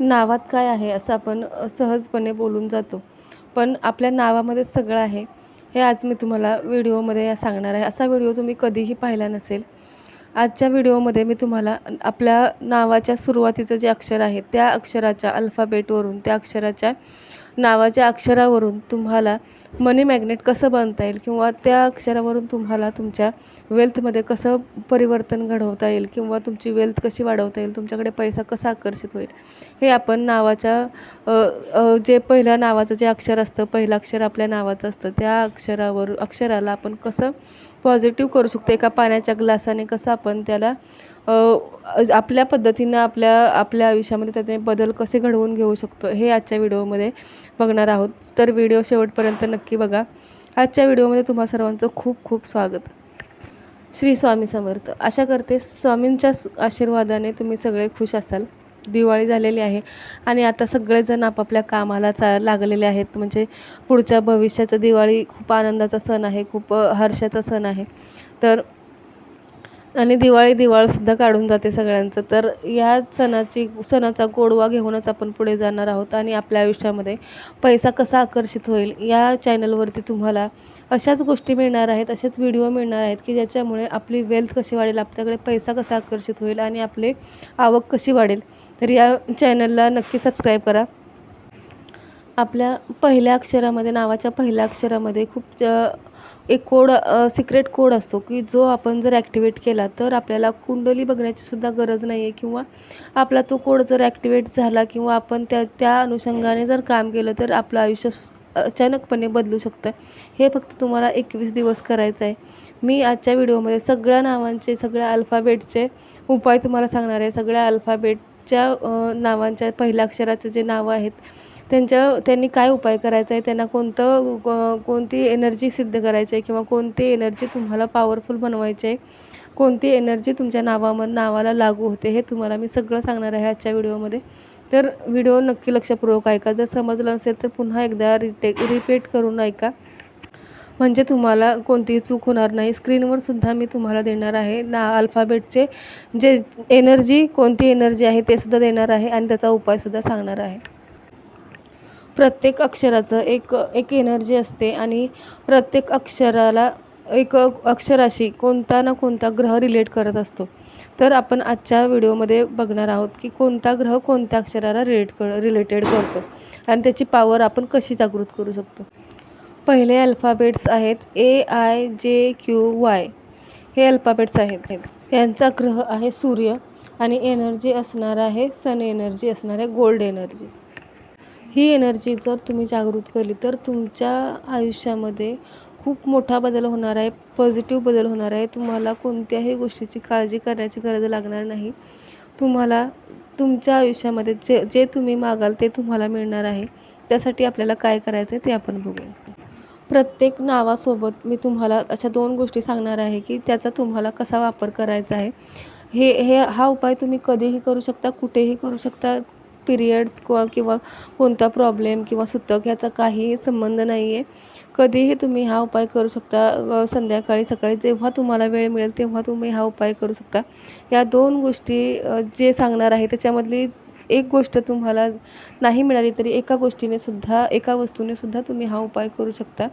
नावात काय आहे असं आपण सहजपणे बोलून जातो. पण आपल्या नावामध्ये सगळं आहे हे आज मी तुम्हाला व्हिडिओमध्ये सांगणार आहे. असा व्हिडिओ तुम्ही कधीही पाहिला नसेल आजच्या व्हिडिओमध्ये मी तुम्हाला आपल्या नावाच्या सुरुवातीचं जे अक्षर आहे त्या अक्षराच्या अल्फाबेटवरून त्या अक्षराच्या नावाच्या अक्षरावरून तुम्हाला मनी मॅग्नेट कसं बनता येईल किंवा त्या अक्षरावरून तुम्हाला तुमच्या वेल्थमध्ये कसं परिवर्तन घडवता येईल किंवा तुमची वेल्थ कशी वाढवता येईल तुमच्याकडे पैसा कसा आकर्षित होईल हे आपण नावाच्या जे पहिल्या नावाचं जे अक्षर असतं पहिलं अक्षर आपल्या नावाचं असतं त्या अक्षरावर अक्षराला आपण कसं पॉझिटिव्ह करू शकतो. एका पाण्याच्या ग्लासाने कसं आपण त्याला आपल्या पद्धतीनं आपल्या आपल्या आयुष्यामध्ये त्याचे बदल कसे घडवून घेऊ शकतो हे आजच्या व्हिडिओमध्ये बघणार आहोत. तर व्हिडिओ शेवटपर्यंत नक्की बघा. आजच्या व्हिडिओमध्ये तुम्हा सर्वांचं खूप खूप स्वागत. श्री स्वामी समर्थ. आशा करते स्वामींच्या आशीर्वादाने तुम्ही सगळे खुश असाल. दिवाळी झालेली आहे. आणि आता सगळेजण आपापल्या कामाला चा लागलेले आहेत. म्हणजे पुढच्या भविष्याचं दिवाळी खूप आनंदाचा सण आहे. खूप हर्षाचा सण आहे. तर आणि दिवाळी दिवाळसुद्धा काढून जाते सगळ्यांचं. तर या सणाची सणाचा गोडवा घेऊनच आपण पुढे जाणार आहोत आणि आपल्या आयुष्यामध्ये पैसा कसा आकर्षित होईल या चॅनलवरती तुम्हाला अशाच गोष्टी मिळणार आहेत असेच व्हिडिओ मिळणार आहेत की ज्याच्यामुळे आपली वेल्थ कशी वाढेल आपल्याकडे पैसा कसा आकर्षित होईल आणि आपली आवक कशी वाढेल. तर या चॅनलला नक्की सबस्क्राईब करा. आपल्या पहिल्या अक्षरामध्ये नावाच्या पहिल्या अक्षरामध्ये खूप एक कोड सिक्रेट कोड असतो की जो आपण जर ॲक्टिवेट केला तर आपल्याला कुंडली बघण्याची सुद्धा गरज नाही आहे किंवा आपला तो कोड जर ॲक्टिवेट झाला किंवा आपण त्या त्या अनुषंगाने जर काम केलं तर आपलं आयुष्य अचानकपणे बदलू शकतं. हे फक्त तुम्हाला एकवीस दिवस करायचं आहे. मी आजच्या व्हिडिओमध्ये सगळ्या नावांचे सगळ्या अल्फाबेटचे उपाय तुम्हाला सांगणार आहे. सगळ्या अल्फाबेटच्या नावांच्या पहिल्या अक्षराचे जे नावं आहेत त्यांच्या त्यांनी काय उपाय करायचा आहे त्यांना कोणतं कोणती एनर्जी सिद्ध करायची आहे किंवा कोणती एनर्जी तुम्हाला पॉवरफुल बनवायची आहे कोणती एनर्जी तुमच्या नावाम नावाला लागू होते हे तुम्हाला मी सगळं सांगणार आहे आजच्या व्हिडिओमध्ये. तर व्हिडिओ नक्की लक्षपूर्वक ऐका. जर समजलं असेल तर पुन्हा एकदा रिटेक रिपीट करून ऐका. म्हणजे तुम्हाला कोणतीही चूक होणार नाही. स्क्रीनवर सुद्धा मी तुम्हाला देणार आहे. ना अल्फाबेटचे जे एनर्जी कोणती एनर्जी आहे ते सुद्धा देणार आहे आणि त्याचा उपायसुद्धा सांगणार आहे. प्रत्येक अक्षराचं एक एक एनर्जी असते आणि प्रत्येक अक्षराला एक अक्षराशी कोणता ना कोणता ग्रह रिलेट करत असतो. तर आपण आजच्या व्हिडिओमध्ये बघणार आहोत की कोणता ग्रह कोणत्या अक्षराला रिलेट कर रिलेटेड करतो आणि त्याची पॉवर आपण कशी जागृत करू शकतो. पहिले अल्फाबेट्स आहेत A I J Q Y हे अल्फाबेट्स आहेत. यांचा ग्रह आहे सूर्य आणि एनर्जी असणार आहे सन एनर्जी असणार आहे गोल्ड एनर्जी ही एनर्जी जर तुम्ही जागृत केली तर तुमच्या आयुष्यामध्ये खूप मोठा बदल होणार आहे पॉझिटिव्ह बदल होणार आहे. तुम्हाला कोणत्याही गोष्टीची काळजी करण्याची गरज लागणार नाही. तुम्हाला तुमच्या आयुष्यामध्ये जे जे तुम्ही मागाल ते तुम्हाला मिळणार आहे. त्यासाठी आपल्याला काय करायचं आहे ते आपण बघूया. प्रत्येक नावासोबत मी तुम्हाला अशा दोन गोष्टी सांगणार आहे की त्याचा तुम्हाला कसा वापर करायचा आहे. हे हे हा उपाय तुम्ही कधीही करू शकता कुठेही करू शकता. पिरियड्स किंवा किंवा कोणता प्रॉब्लेम किंवा सुतक ह्याचा काहीही संबंध नाही आहे कधीही तुम्ही हा उपाय करू शकता. संध्याकाळी सकाळी जेव्हा तुम्हाला वेळ मिळेल तेव्हा तुम्ही हा उपाय करू शकता. या दोन गोष्टी जे सांगणार आहे त्याच्यामधली एक गोष्ट तुम्हाला नाही मिळाली तरी एका गोष्टीने सुद्धा एका वस्तूने सुद्धा तुम्ही हा उपाय करू शकता.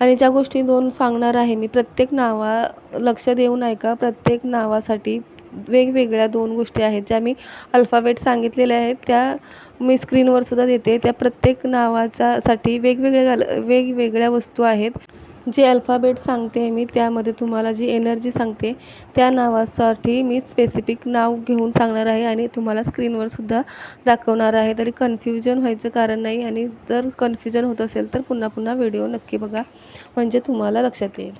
आणि ज्या गोष्टी दोन सांगणार आहे मी प्रत्येक नावा लक्ष देऊन ऐका. प्रत्येक नावासाठी वेगवेगळ्या दोन गोष्टी आहेत ज्या मी अल्फाबेट सांगितलेल्या आहेत. त्या मी स्क्रीनवर सुद्धा देते. त्या प्रत्येक नावाच्या साठी वेगवेगळ्या वेगवेगळ्या वस्तू आहेत. जे अल्फाबेट सांगते मी त्यामध्ये तुम्हाला जी एनर्जी सांगते त्या नावासाठी मी स्पेसिफिक नाव घेऊन सांगणार आहे आणि तुम्हाला स्क्रीनवर सुद्धा दाखवणार आहे. तरी कन्फ्युजन व्हायचं कारण नाही आणि जर कन्फ्युजन होत असेल तर पुन्हा पुन्हा व्हिडिओ नक्की बघा. म्हणजे तुम्हाला लक्षात येईल.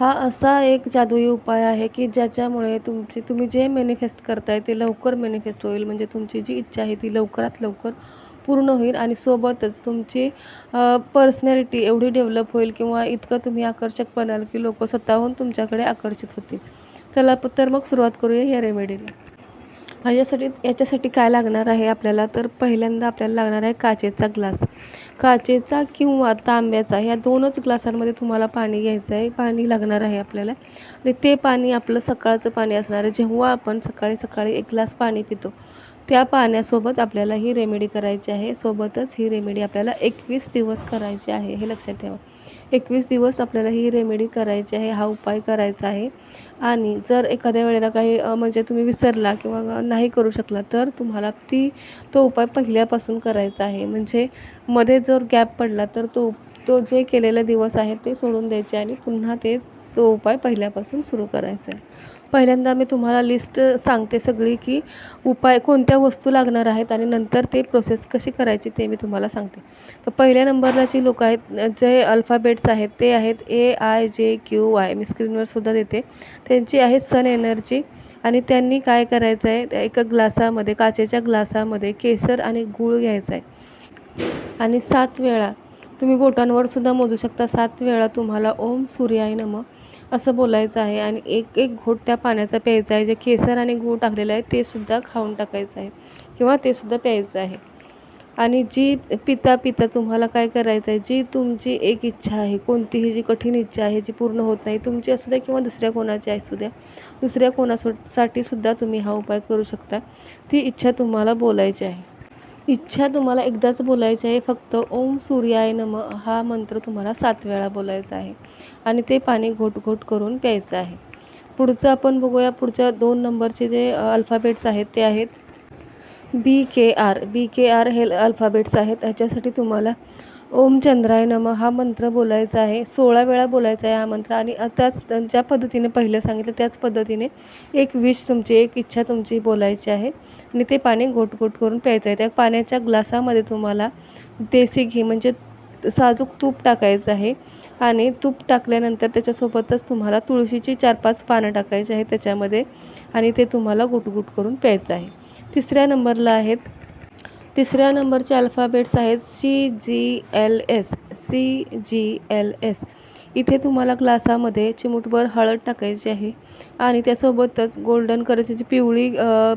हा असा एक जादुई उपाय आहे की ज्याच्यामुळे तुमची तुम्ही जे मॅनिफेस्ट करताय ते लवकर मॅनिफेस्ट होईल. म्हणजे तुमची जी इच्छा आहे ती लवकरात लवकर पूर्ण होईल आणि सोबतच तुमची पर्सनॅलिटी एवढी डेव्हलप होईल किंवा इतकं तुम्ही आकर्षक बनाल की लोक स्वतःहून तुमच्याकडे आकर्षित होतील. चला तर मग सुरुवात करूया या रेमेडीला ह्याच्यासाठी याच्यासाठी काय लागणार आहे आपल्याला? तर पहिल्यांदा आपल्याला लागणार आहे काचेचा ग्लास. काचेचा किंवा तांब्याचा ह्या दोनच ग्लासांमध्ये तुम्हाला पाणी घ्यायचं आहे. पाणी लागणार आहे आपल्याला. आणि ते पाणी आपलं सकाळचं पाणी असणार आहे. जेव्हा आपण सकाळी सकाळी एक ग्लास पाणी पितो त्या पाण्यासोबत आपल्याला ही रेमेडी करायची आहे. सोबतच ही रेमेडी आपल्याला एकवीस दिवस करायची आहे. हे लक्षात ठेवा. एकवीस दिवस आपल्याला ही रेमेडी करायची आहे. हा उपाय करायचा आहे. आणि जर एखाद्या वेळेला काही म्हणजे तुम्ही विसरला किंवा नाही करू शकला तर तुम्हाला ती तो उपाय पहिल्यापासून करायचा आहे. म्हणजे मध्ये जर गॅप पडला तर तो तो जे केलेले दिवस आहे ते सोडून द्यायचे आणि पुन्हा ते तो उपाय पहिल्यापासून सुरू करायचा आहे. पहिल्यांदा मी तुम्हाला लिस्ट सांगते सगळी की उपाय कोणत्या वस्तू लागणार आहेत आणि नंतर ते प्रोसेस कशी करायची ते मी तुम्हाला सांगते. तर पहिल्या नंबरला जी लोकं आहेत जे अल्फाबेट्स आहेत ते आहेत A I J Q I मी स्क्रीनवर सुद्धा देते. त्यांची आहे सन एनर्जी आणि त्यांनी काय करायचं आहे एका ग्लासामध्ये काचेच्या ग्लासामध्ये केसर आणि गूळ घ्यायचा आहे आणि सात वेळा तुम्ही बोटांवर सुद्धा मोजू शकता. सात वेळा तुम्हाला ओम सूर्याय नम असं बोलायचं आहे आणि एक एक घोट त्या पाण्याचा प्यायचा आहे. जे केसर आणि गूळ टाकलेलं आहे ते सुद्धा खाऊन टाकायचं आहे किंवा ते सुद्धा प्यायचं आहे. आणि जी पिता पिता तुम्हाला काय करायचं आहे जी तुमची एक इच्छा आहे कोणतीही जी कठीण इच्छा आहे जी पूर्ण होत नाही तुमची असू द्या किंवा दुसऱ्या कोणाची असू द्या दुसऱ्या कोणासाठी सुद्धा तुम्ही हा उपाय करू शकता. ती इच्छा तुम्हाला बोलायची आहे. इच्छा तुम्हाला एकदाच बोलायची आहे फक्त ओम सूर्याय नम हा मंत्र तुम्हाला सात वेळा बोलायचा आहे. आणि ते पाणी घोट घोट करून प्यायचं आहे. पुढचं आपण बघूया पुढच्या दोन नंबरचे जे अल्फाबेट्स आहेत ते आहेत. B K R B K R हे अल्फाबेट्स आहेत. ह्याच्यासाठी तुम्हाला ओम चंद्राय नम हा मंत्र बोलायचा आहे. सोळा वेळा बोलायचा आहे हा मंत्र आणि त्याच ज्या पद्धतीने पहिलं सांगितलं त्याच पद्धतीने एक विश तुमची एक इच्छा तुमची बोलायची आहे. आणि ते पाणी गोट करून प्यायचं आहे. त्या पाण्याच्या ग्लासामध्ये तुम्हाला देसी घी म्हणजे साजूक तूप टाकायचं आहे. आणि तूप टाकल्यानंतर त्याच्यासोबतच तुम्हाला तुळशीची चार पाच पानं टाकायची आहे त्याच्यामध्ये आणि ते तुम्हाला गुटगुट करून प्यायचं आहे. तिसऱ्या नंबरला आहेत तिसऱ्या नंबरचे अल्फाबेट्स आहेत C G L S C G L S इथे तुम्हाला ग्लासामध्ये चिमूटभर हळद टाकायची आहे आणि त्यासोबतच गोल्डन कलरची जी पिवळी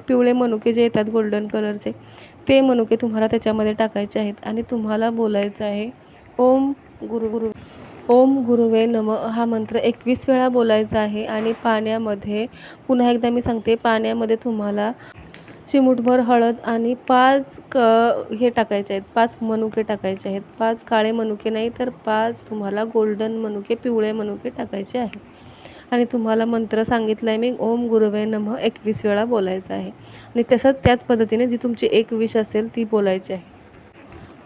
पिवळे मनुके जे येतात गोल्डन कलरचे ते मनुके तुम्हाला त्याच्यामध्ये टाकायचे आहेत. आणि तुम्हाला बोलायचं आहे ओम गुरु गुरु ओम गुरुवे नम. हा मंत्र एकवीस वेळा बोलायचा आहे आणि पाण्यामध्ये पुन्हा एकदा मी सांगते पाण्यामध्ये तुम्हाला चिमूटभर हळद आणि पाच क हे टाकायचे आहेत. पाच मनुके टाकायचे आहेत. पाच काळे मनुके नाही तर पाच तुम्हाला गोल्डन मनुके पिवळे मनुके टाकायचे आहेत. आणि तुम्हाला मंत्र सांगितला आहे मी ओम गुरुवे नम एकवीस वेळा बोलायचं आहे. आणि तसंच त्याच पद्धतीने जी तुमची एक विश असेल ती बोलायची आहे.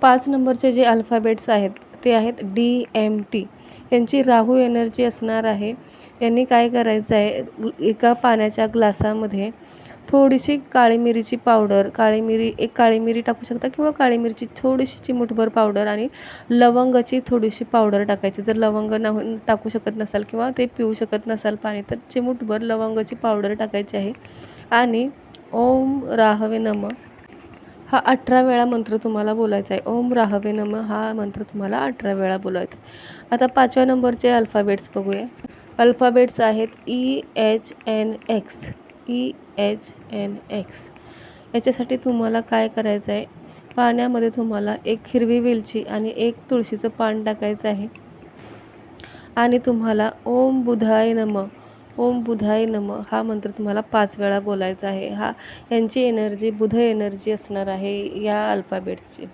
पाच नंबरचे जे अल्फाबेट्स आहेत ते आहेत डी एम टी यांची राहू एनर्जी असणार आहे. यांनी काय करायचं आहे? एका पाण्याच्या ग्लासामध्ये थोडीशी काळी मिरीची पावडर काळी मिरी एक काळी मिरी टाकू शकता किंवा काळी मिरची थोडीशी चिमूटभर पावडर आणि लवंगाची थोडीशी पावडर टाकायची. जर लवंग न टाकू शकत नसाल किंवा ते पिऊ शकत नसाल पाणी तर चिमूटभर लवंगाची पावडर टाकायची आहे. आणि ओम राहवे नम हा अठरा वेळा मंत्र तुम्हाला बोलायचा आहे. ओम राहवे नम हा मंत्र तुम्हाला अठरा वेळा बोलायचा आहे. आता पाचव्या नंबरचे अल्फाबेट्स बघूया. अल्फाबेट्स आहेत E H N X E H N X याच्यासाठी तुम्हाला काय करायचं आहे? पाण्यामध्ये तुम्हाला एक हिरवी वेलची आणि एक तुळशीचं पान टाकायचं आहे. आणि तुम्हाला ओम बुधाय नम ओम बुधाय नम हा मंत्र तुम्हाला पाच वेळा बोलायचा आहे. हा यांची एनर्जी बुध एनर्जी असणार आहे या अल्फाबेट्सची.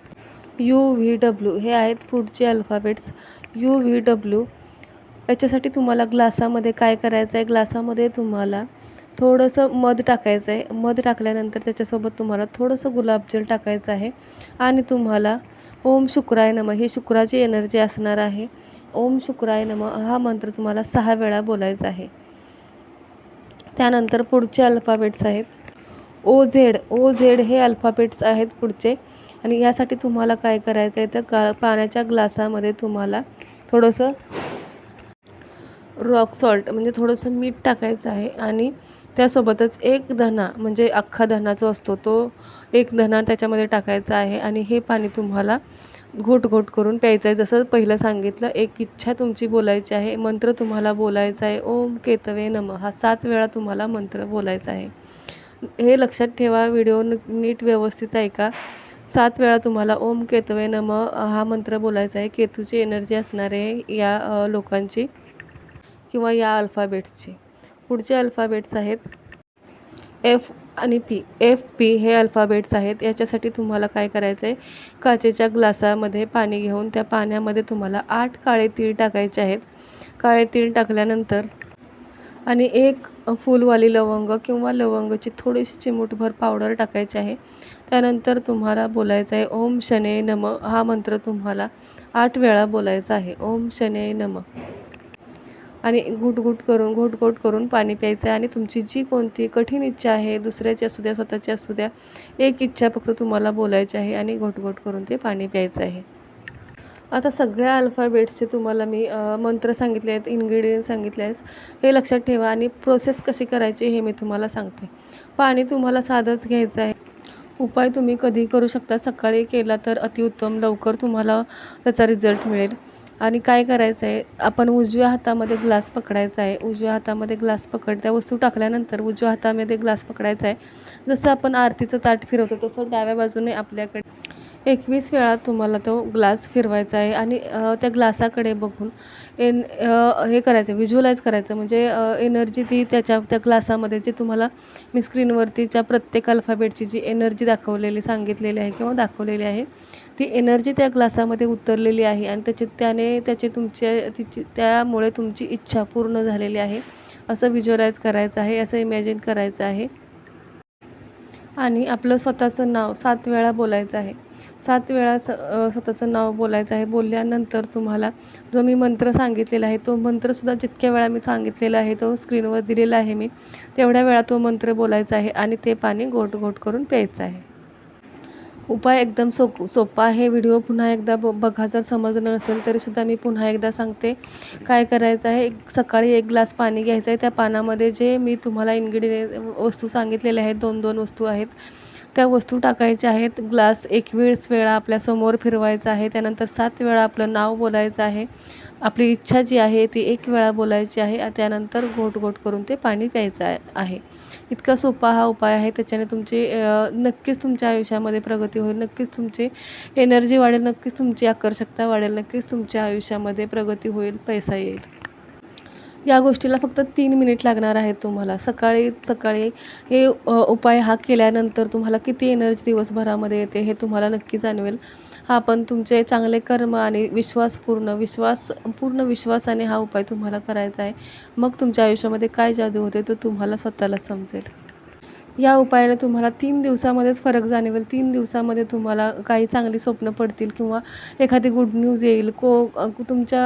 यू व्ही डब्ल्यू हे आहेत पुढचे अल्फाबेट्स. यू व्ही डब्ल्यू याच्यासाठी तुम्हाला ग्लासामध्ये काय करायचं आहे? ग्लासामध्ये तुम्हाला थोडंसं मध टाकायचं आहे. मध टाकल्यानंतर त्याच्यासोबत तुम्हाला थोडंसं गुलाबजल टाकायचं आहे. आणि तुम्हाला ओम शुक्राय नम. ही शुक्राची एनर्जी असणार आहे. ओम शुक्राय नम हा मंत्र तुम्हाला सहा वेळा बोलायचा आहे. त्यानंतर पुढचे अल्फाबेट्स आहेत. O Z. ओ झेड हे अल्फाबेट्स आहेत पुढचे. आणि यासाठी तुम्हाला काय करायचं आहे तर गा पाण्याच्या ग्लासामध्ये तुम्हाला थोडंसं रॉक सॉल्ट म्हणजे थोडंसं मीठ टाकायचं आहे. आणि त्यासोबतच एक धना म्हणजे अख्खा धना जो असतो तो एक धना त्याच्यामध्ये टाकायचा आहे आणि हे पाणी तुम्हाला घोट घोट करून प्यायचं आहे. जसं पहिलं सांगितलं एक इच्छा तुमची बोलायची आहे मंत्र तुम्हाला बोलायचा आहे. ओम केतवे नम. हा सात वेळा तुम्हाला मंत्र बोलायचा आहे. हे लक्षात ठेवा व्हिडिओ नीट व्यवस्थित ऐका. सात वेळा तुम्हाला ओम केतवे नम हा मंत्र बोलायचा आहे. केतूची एनर्जी असणारे या लोकांची किंवा या अल्फाबेट्सची. पुढचे अल्फाबेट्स आहेत. एफ आणि पी एफ पी हे अल्फाबेट्स आहेत. याच्यासाठी तुम्हाला काय करायचं आहे काचेच्या ग्लासामध्ये पाणी घेऊन त्या पाण्यामध्ये तुम्हाला आठ काळे तीळ टाकायचे आहेत. काळे तीळ टाकल्यानंतर आणि एक फुलवाली लवंग किंवा लवंगची थोडीशी चिमूटभर पावडर टाकायची आहे. त्यानंतर तुम्हाला बोलायचं आहे ओम शने नम. हा मंत्र तुम्हाला आठ वेळा बोलायचा आहे. ओम शने नम. आणि घुटघुट करून घोटघोट करून पाणी प्यायचं आहे. आणि तुमची जी कोणती कठीण इच्छा आहे दुसऱ्याची असू द्या स्वतःची असू द्या एक इच्छा फक्त तुम्हाला बोलायची आहे आणि घोटघोट करून ते पाणी प्यायचं आहे. आता सगळ्या अल्फाबेट्सचे तुम्हाला मी मंत्र सांगितले आहेत इन्ग्रेडियंट सांगितले आहेत. हे लक्षात ठेवा आणि प्रोसेस कशी करायची हे मी तुम्हाला सांगते. पाणी तुम्हाला साधंच घ्यायचं आहे. उपाय तुम्ही कधी करू शकता. सकाळी केला तर अतिउत्तम. लवकर तुम्हाला त्याचा रिझल्ट मिळेल. आणि काय करायचं आहे आपण उजव्या हातामध्ये ग्लास पकडायचा आहे उजव्या हातामध्ये ग्लास पकड त्या वस्तू टाकल्यानंतर उजव्या हातामध्ये ग्लास पकडायचा आहे जसं आपण आरतीचं ताट फिरवतो तसं डाव्या बाजूने आपल्याकडे एकवीस वेळा तुम्हाला तो ग्लास फिरवायचा आहे आणि त्या ग्लासाकडे बघून एन हे करायचं व्हिज्युअलाइज करायचं म्हणजे एनर्जी ती त्याच्या त्या ग्लासामध्ये जे तुम्हाला मी स्क्रीनवरतीच्या प्रत्येक अल्फाबेटची जी एनर्जी दाखवलेली सांगितलेली आहे किंवा दाखवलेली आहे ती एनर्जी त्या ग्लासामध्ये उतरलेली आहे आणि त्याचे त्याने त्याचे तुमचे तिची त्यामुळे तुमची इच्छा पूर्ण झालेली आहे. असं व्हिज्युअलाइज करायचं आहे असं इमॅजिन करायचं आहे. आणि आपलं स्वतःचं नाव सात वेळा बोलायचं आहे. सात वेळा स स्वतःचं नाव बोलायचं आहे. बोलल्यानंतर तुम्हाला जो मी मंत्र सांगितलेला आहे तो मंत्रसुद्धा जितक्या वेळा मी सांगितलेला आहे तो स्क्रीनवर दिलेला आहे मी तेवढ्या वेळा तो मंत्र बोलायचा आहे आणि ते पाणी गोट गोट करून प्यायचं आहे. उपाय एकदम सो सोपा आहे. व्हिडिओ पुन्हा एकदा ब बघा. जर समजलं नसेल तरीसुद्धा मी पुन्हा एकदा सांगते. काय करायचं आहे? एक सकाळी एक ग्लास पाणी घ्यायचं आहे. त्या पाण्यामध्ये जे मी तुम्हाला इन्ग्रेडियंट वस्तू सांगितलेल्या आहेत दोन दोन वस्तू आहेत. त्या वस्तू टाकायच्या आहेत. ग्लास एकवीस वेळा आपल्यासमोर फिरवायचा आहे. त्यानंतर सात वेळा आपलं नाव बोलायचं आहे. आपली इच्छा जी आहे ती एक वेळा बोलायची आहे. त्यानंतर घोट गोट करून ते पाणी प्यायचं आहे. इतका सोपा हा उपाय आहे. त्याच्याने तुमची नक्कीच तुमच्या आयुष्यामध्ये प्रगती होईल. नक्कीच तुमची एनर्जी वाढेल. नक्कीच तुमची आकर्षकता वाढेल. नक्कीच तुमच्या आयुष्यामध्ये प्रगती होईल. पैसा येईल. या गोष्टीला फक्त तीन मिनिट लागणार आहेत तुम्हाला. सकाळी सकाळी हे उपाय हा केल्यानंतर तुम्हाला किती एनर्जी दिवसभरामध्ये येते हे तुम्हाला नक्की जाणवेल. हा पण तुमचे चांगले कर्म आणि विश्वासपूर्ण विश्वास पूर्ण विश्वासाने हा उपाय तुम्हाला करायचा आहे. मग तुमच्या आयुष्यामध्ये काय जादू होते तो तुम्हाला स्वतःला समजेल. या उपायाने तुम्हाला तीन दिवसामध्येच फरक जाणवेल. तीन दिवसामध्ये तुम्हाला काही चांगली स्वप्न पडतील किंवा एखादी गुड न्यूज येईल. को तुमच्या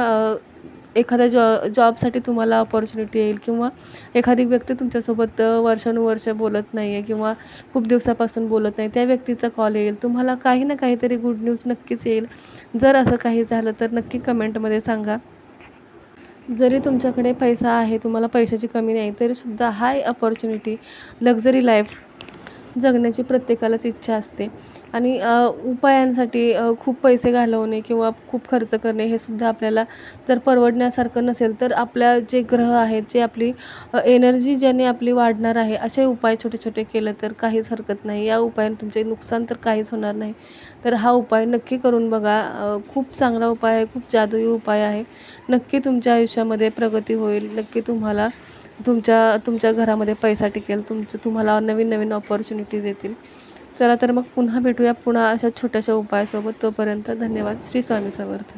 एखाद्या जॉ जॉबसाठी तुम्हाला अपॉर्च्युनिटी येईल किंवा एखादी व्यक्ती तुमच्यासोबत वर्षानुवर्ष बोलत नाही आहे किंवा खूप दिवसापासून बोलत नाही त्या व्यक्तीचा कॉल येईल. तुम्हाला काही ना काहीतरी गुड न्यूज नक्कीच येईल. जर असं काही झालं तर नक्की कमेंटमध्ये सांगा. जरी तुमच्याकडे पैसा आहे तुम्हाला पैशाची कमी नाही तरीसुद्धा हाय अपॉर्च्युनिटी लक्झरी लाईफ जगण्याची प्रत्येकालाच इच्छा असते. आणि उपायांसाठी खूप पैसे घालवणे किंवा खूप खर्च करणे हे सुद्धा आपल्याला जर परवडण्यासारखं नसेल तर आपल्या जे ग्रह आहेत जे आपली एनर्जी ज्याने आपली वाढणार आहे असे उपाय छोटे छोटे केलं तर काहीच हरकत नाही. या उपायाने तुमचे नुकसान तर काहीच होणार नाही. तर हा उपाय नक्की करून बघा. खूप चांगला उपाय आहे खूप जादुई उपाय आहे. नक्की तुमच्या आयुष्यामध्ये प्रगती होईल. नक्की तुम्हाला तुमच्या तुमच्या घरामध्ये पैसा टिकेल तुमचं तुम्हाला नवीन नवीन ऑपॉर्च्युनिटीज येतील. चला तर मग पुन्हा भेटूया पुन्हा अशा छोट्याशा उपायासोबत. तोपर्यंत धन्यवाद. श्री स्वामी समर्थ.